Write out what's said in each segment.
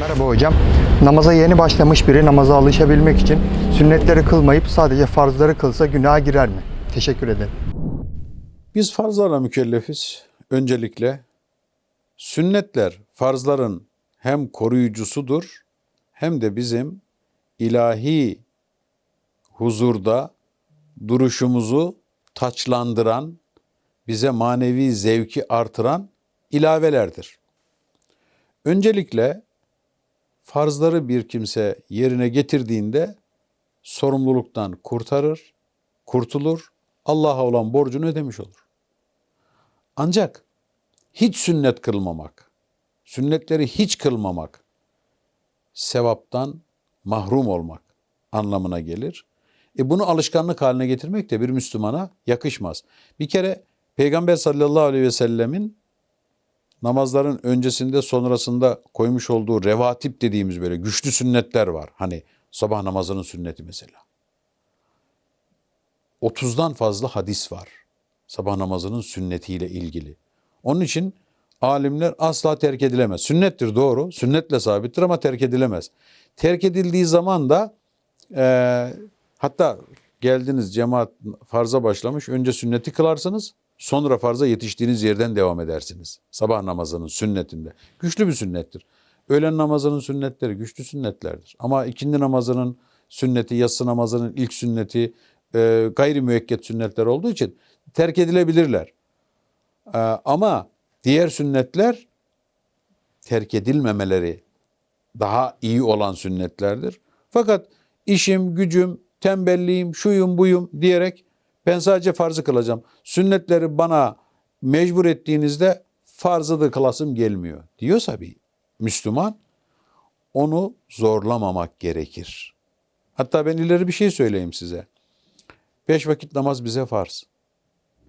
Merhaba hocam. Namaza yeni başlamış biri namaza alışabilmek için sünnetleri kılmayıp sadece farzları kılsa günaha girer mi? Teşekkür ederim. Biz farzlarla mükellefiz. Öncelikle sünnetler farzların hem koruyucusudur hem de bizim ilahi huzurda duruşumuzu taçlandıran, bize manevi zevki artıran ilavelerdir. Öncelikle farzları bir kimse yerine getirdiğinde sorumluluktan kurtarır, kurtulur, Allah'a olan borcunu ödemiş olur. Ancak hiç sünnet kılmamak, sünnetleri hiç kılmamak, sevaptan mahrum olmak anlamına gelir. E bunu alışkanlık haline getirmek de bir Müslümana yakışmaz. Bir kere Peygamber sallallahu aleyhi ve sellemin namazların öncesinde sonrasında koymuş olduğu revatip dediğimiz böyle güçlü sünnetler var. Hani sabah namazının sünneti mesela. 30'dan fazla hadis var. Sabah namazının sünnetiyle ilgili. Onun için alimler asla terk edilemez. Sünnettir doğru, sünnetle sabittir ama terk edilemez. Terk edildiği zaman da e, hatta geldiniz cemaat farza başlamış, önce sünneti kılarsınız, sonra farza yetiştiğiniz yerden devam edersiniz. Sabah namazının sünnetinde. Güçlü bir sünnettir. Öğlen namazının sünnetleri güçlü sünnetlerdir. Ama ikindi namazının sünneti, yatsı namazının ilk sünneti, e, gayri müekket sünnetler olduğu için terk edilebilirler. E, ama diğer sünnetler terk edilmemeleri daha iyi olan sünnetlerdir. Fakat işim, gücüm, tembelliğim, şuyum, buyum diyerek ben sadece farzı kılacağım. Sünnetleri bana mecbur ettiğinizde farzı da kılasım gelmiyor diyorsa bir Müslüman onu zorlamamak gerekir. Hatta ben ileri bir şey söyleyeyim size. Beş vakit namaz bize farz.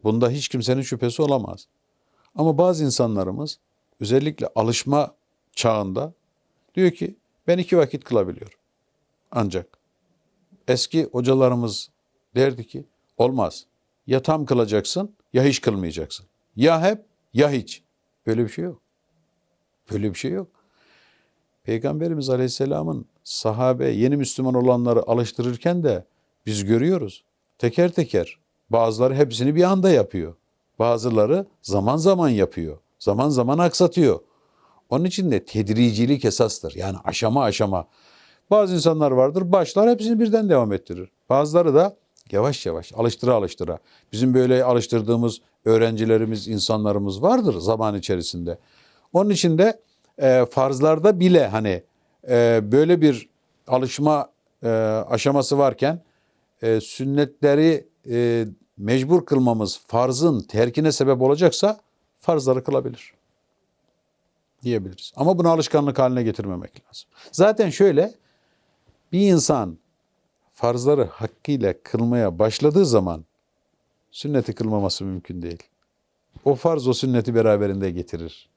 Bunda hiç kimsenin şüphesi olamaz. Ama bazı insanlarımız özellikle alışma çağında diyor ki ben iki vakit kılabiliyorum. Ancak eski hocalarımız derdi ki olmaz. Ya tam kılacaksın ya hiç kılmayacaksın. Ya hep ya hiç. Böyle bir şey yok. Böyle bir şey yok. Peygamberimiz Aleyhisselam'ın sahabe yeni Müslüman olanları alıştırırken de biz görüyoruz. Teker teker. Bazıları hepsini bir anda yapıyor. Bazıları zaman zaman yapıyor. Zaman zaman aksatıyor. Onun için de tedricilik esastır. Yani aşama aşama. Bazı insanlar vardır başlar hepsini birden devam ettirir. Bazıları da yavaş yavaş alıştıra alıştıra. Bizim böyle alıştırdığımız öğrencilerimiz, insanlarımız vardır zaman içerisinde. Onun için de e, farzlarda bile hani e, böyle bir alışma e, aşaması varken e, sünnetleri e, mecbur kılmamız farzın terkine sebep olacaksa farzları kılabilir diyebiliriz. Ama bunu alışkanlık haline getirmemek lazım. Zaten şöyle bir insan farzları hakkıyla kılmaya başladığı zaman sünneti kılmaması mümkün değil. O farz o sünneti beraberinde getirir.